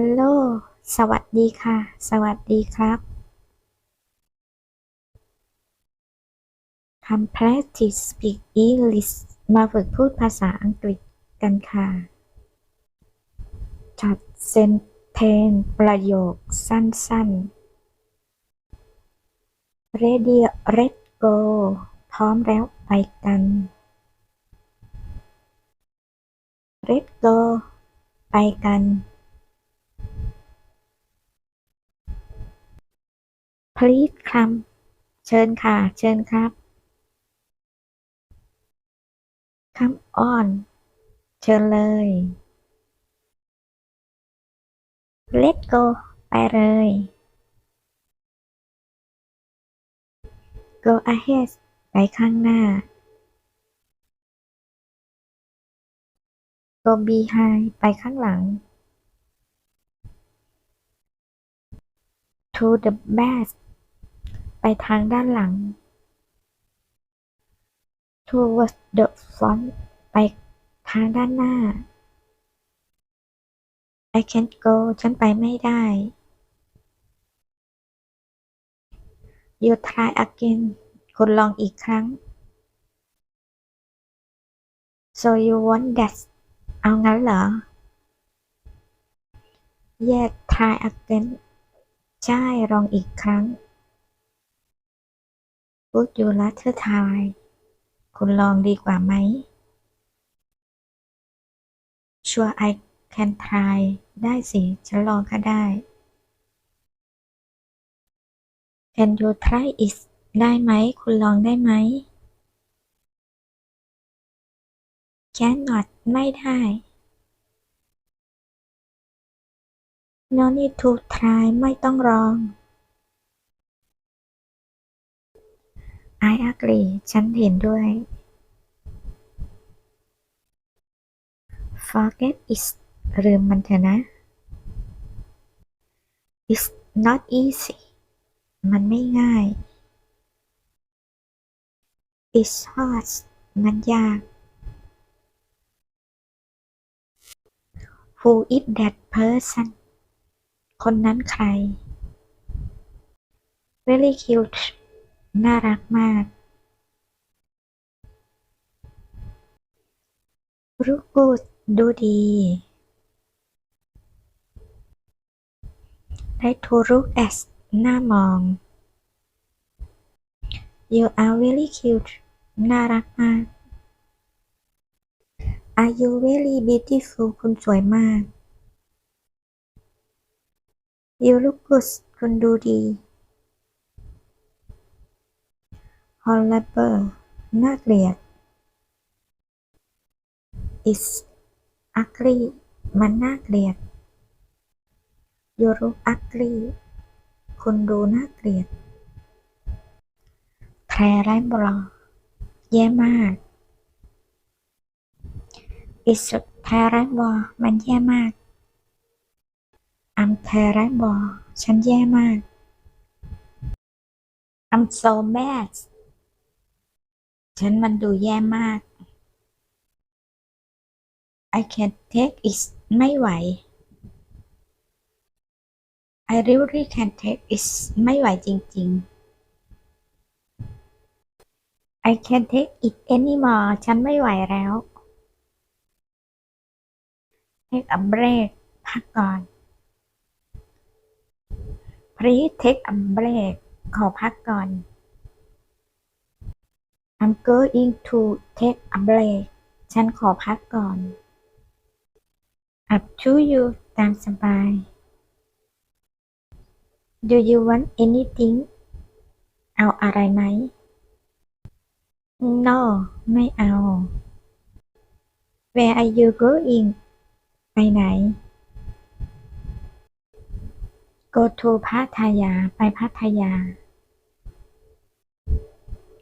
ฮัลโหล สวัสดีค่ะ สวัสดีครับคำ practice speak English มาฝึกพูดภาษาอังกฤษกันค่ะ จัดเซนเทนประโยคสั้นๆ ready let go พร้อมแล้วไปกัน let go ไปกัน please come เชิญค่ะ เชิญครับ come on เชิญเลย let go ไปเลย go ahead ไปข้างหน้า go behind ไปข้างหลัง to the back ไป ไปทางด้านหลัง towards the front ไปทางด้านหน้า I can't go ฉันไปไม่ได้ You try again คุณลองอีกครั้ง So you want that เอางั้นเหรอ Yes try again ใช่ลองอีกครั้ง Would you rather try คุณลองดีกว่าไหม Sure I can try ได้สิฉันลองก็ได้ Can you try it ได้ไหม คุณลองได้ไหม Cannot ไม่ได้ No need to try ไม่ต้องลอง I agree ฉันเห็นด้วย Forget it ลืมมันเถอะนะ It's not easy มันไม่ง่าย It's hard มันยาก Who is that person คนนั้นใคร Very cute น่ารักมาก Look good ดูดี Like to look at น่ามอง You are very cute น่ารักมาก Are you very beautiful คุณสวยมาก You look good คุณดูดี อลลปเปอร์น่าเกลียด is ugly มันน่าเกลียด you look ugly คุณดูน่าเกลียด แพรไรบลอแย่มาก is terrible มันแย่มาก I'm terrible ฉันแย่มาก I'm so mad ฉันมันดูแย่มาก I can't take it ไม่ไหว I really can't take it ไม่ไหวจริง ๆ I can't take it anymore ฉันไม่ไหวแล้ว Take a break พักก่อน Please take a break ขอพักก่อน I'm going to take a break ฉันขอพักก่อน Up to you ตามสบาย Do you want anything เอาอะไรไหม No ไม่เอา Where are you going ไปไหน Go to พัทยา ไปพัทยา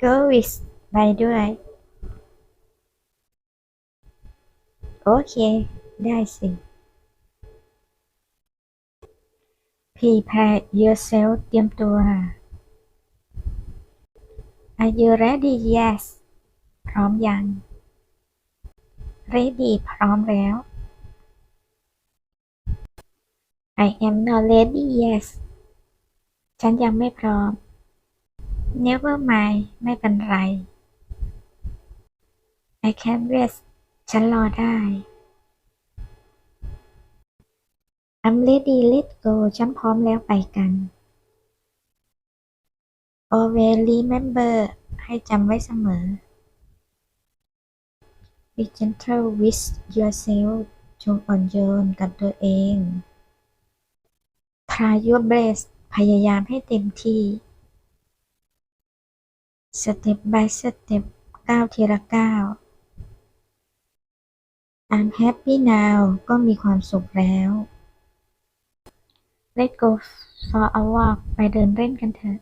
Go with ไปด้วย โอเค ได้สิ Prepare yourself เตรียมตัว Are you ready? Yes พร้อมยัง Ready พร้อมแล้ว I am not ready yes ฉันยังไม่พร้อม Never mind ไม่เป็นไร I can wait ฉันรอได้ I'm ready let's go ฉันพร้อมแล้วไปกัน Always remember ให้จำไว้เสมอ Be gentle with yourself จงอ่อนโยนกับตัวเอง Try your best พยายามให้เต็มที่ Step by step ก้าวทีละก้าว I'm happy now ก็มีความสุขแล้ว Let's go for a walk ไปเดินเล่นกันเถอะ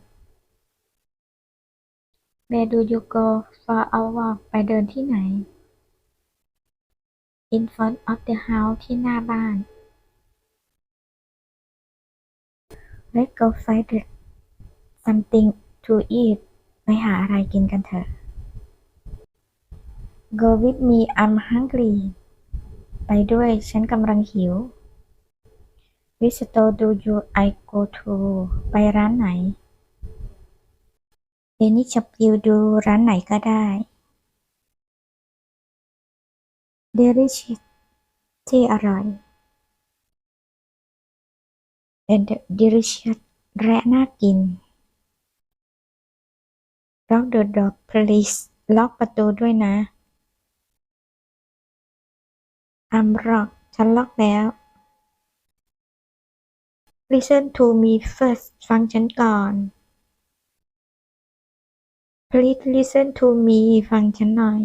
Where do you go for a walk ไปเดินที่ไหน In front of the house ที่หน้าบ้าน Let's go find something to eat ไปหาอะไรกินกันเถอะ Go with me I'm hungry ไปด้วยฉันกำลังหิว Which store do you I go to ไปร้านไหน Any shop you do ร้านไหนก็ได้ Delicious ที่อร่อย and delicious และน่ากิน Lock the door please ล็อกประตูด้วยนะ I'm lock ฉันล็อกแล้ว Listen to me first ฟังฉันก่อน Please listen to me ฟังฉันหน่อย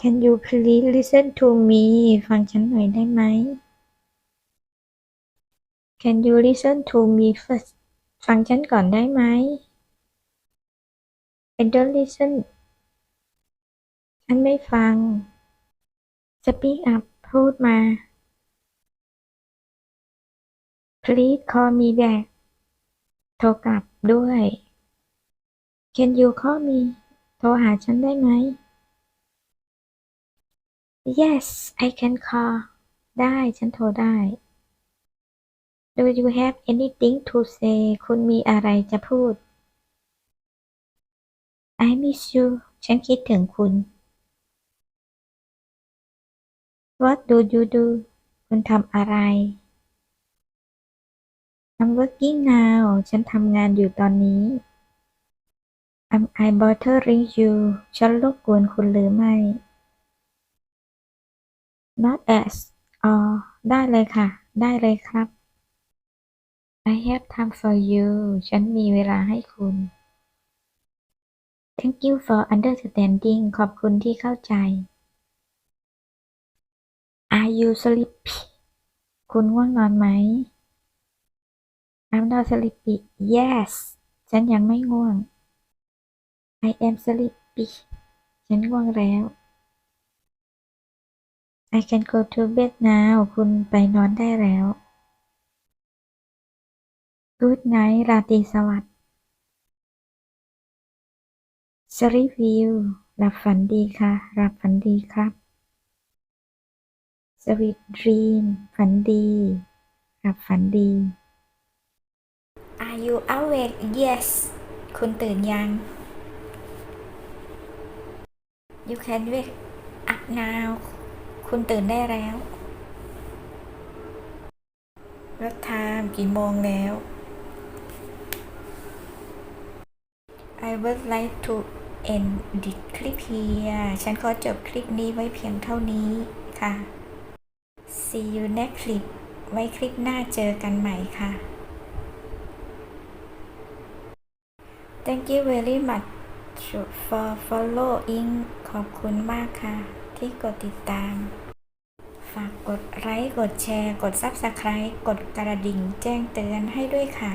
Can you please listen to me ฟังฉันหน่อยได้ไหม Can you listen to me first ฟังฉันก่อนได้ไหม I don't listen ฉันไม่ฟัง Speak up พูดมา Please call me back โทรกลับด้วย Can you call me โทรหาฉันได้ไหม Yes I can call ได้ฉันโทรได้ Do you have anything to say คุณมีอะไรจะพูด I miss you ฉันคิดถึงคุณ What do you do คุณทำอะไร I'm working now ฉันทำงานอยู่ตอนนี้ Am I bothering you ฉันรบกวนคุณหรือไม่ Not as อ๋อได้เลยค่ะ ได้เลยครับ I have time for you ฉันมีเวลาให้คุณ Thank you for understanding ขอบคุณที่เข้าใจ you sleepy คุณง่วงนอนไหม I'm not sleepy Yes ฉันยังไม่ง่วง I am sleepy ฉันง่วงแล้ว I can go to bed now คุณไปนอนได้แล้ว Good night ราตรีสวัสดิ์ Sleep well หลับฝันดีค่ะ หลับฝันดีครับ Sweet dream ฝันดีหลับฝันดี Are you awake Yes คุณตื่นยัง You can wake up now คุณตื่นได้แล้ว What time กี่โมงแล้ว I would like to end the clip here ฉันขอจบคลิปนี้ไว้เพียงเท่านี้ค่ะ See you next clip ไว้คลิปหน้าเจอกันใหม่ค่ะ Thank you very much for following ขอบคุณมากค่ะ ที่กดติดตาม ฝากกดไลค์ กดแชร์ กด Subscribe กดกระดิ่งแจ้งเตือนให้ด้วยค่ะ